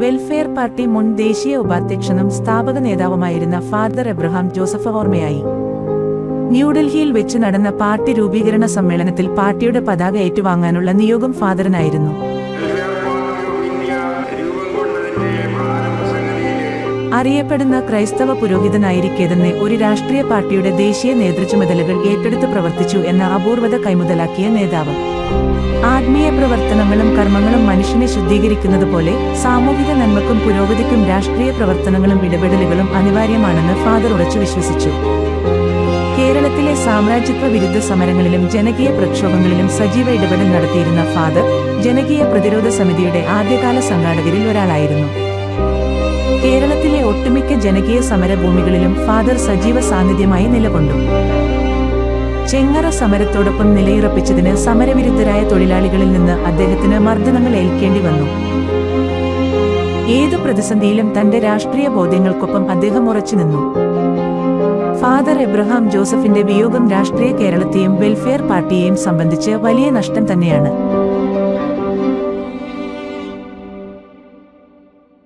Welfare party മുൻ ദേശീയ ഉപാധ്യക്ഷനും സ്ഥാപക നേതാവുമായിരുന്ന ഫാദർ എബ്രഹാം ജോസഫ് ഓർമ്മയായി. ന്യൂഡൽഹിയിൽ വെച്ച് നടന്ന പാർട്ടി രൂപീകരണ സമ്മേളനത്തിൽ പാർട്ടിയുടെ പതാക ഏറ്റുവാങ്ങാനുള്ള നിയോഗം ഫാദറിനായിരുന്നു. അറിയപ്പെടുന്ന ക്രൈസ്തവ പുരോഹിതനായിരിക്കെ തന്നെ ഒരു രാഷ്ട്രീയ പാർട്ടിയുടെ ദേശീയ നേതൃചുമതലകൾ ഏറ്റെടുത്ത് പ്രവർത്തിച്ചു എന്ന അപൂർവത കൈമുതലാക്കിയ നേതാവ്. ആത്മീയ പ്രവർത്തനങ്ങളും കർമ്മങ്ങളും മനുഷ്യനെ ശുദ്ധീകരിക്കുന്നത് പോലെ സാമൂഹിക നന്മക്കും പുരോഗതിക്കും രാഷ്ട്രീയ പ്രവർത്തനങ്ങളും ഇടപെടലുകളും അനിവാര്യമാണെന്ന് ഫാദർ ഉറച്ചു വിശ്വസിച്ചു. കേരളത്തിലെ സാമ്രാജ്യത്വ വിരുദ്ധ സമരങ്ങളിലും ജനകീയ പ്രക്ഷോഭങ്ങളിലും സജീവ ഇടപെടൽ നടത്തിയിരുന്ന ഫാദർ ജനകീയ പ്രതിരോധ സമിതിയുടെ ആദ്യകാല സംഘാടകരിൽ ഒരാളായിരുന്നു. കേരളത്തിലെ ഒട്ടുമിക്ക ജനകീയ സമരഭൂമികളിലും ഫാദർ സജീവ സാന്നിധ്യമായി നിലകൊണ്ടു. ചെങ്ങറ സമരത്തോടൊപ്പം നിലയുറപ്പിച്ചതിന് സമരവിരുദ്ധരായ തൊഴിലാളികളിൽ നിന്ന് അദ്ദേഹത്തിന് മർദ്ദനങ്ങൾ ഏൽക്കേണ്ടി വന്നു. ഏതു പ്രതിസന്ധിയിലും തന്റെ രാഷ്ട്രീയ ബോധ്യങ്ങൾക്കൊപ്പം അദ്ദേഹം ഉറച്ചുനിന്നു ഫാദർ എബ്രഹാം ജോസഫിന്റെ വിയോഗം രാഷ്ട്രീയ കേരളത്തെയും വെൽഫെയർ പാർട്ടിയെയും സംബന്ധിച്ച് വലിയ നഷ്ടം തന്നെയാണ്.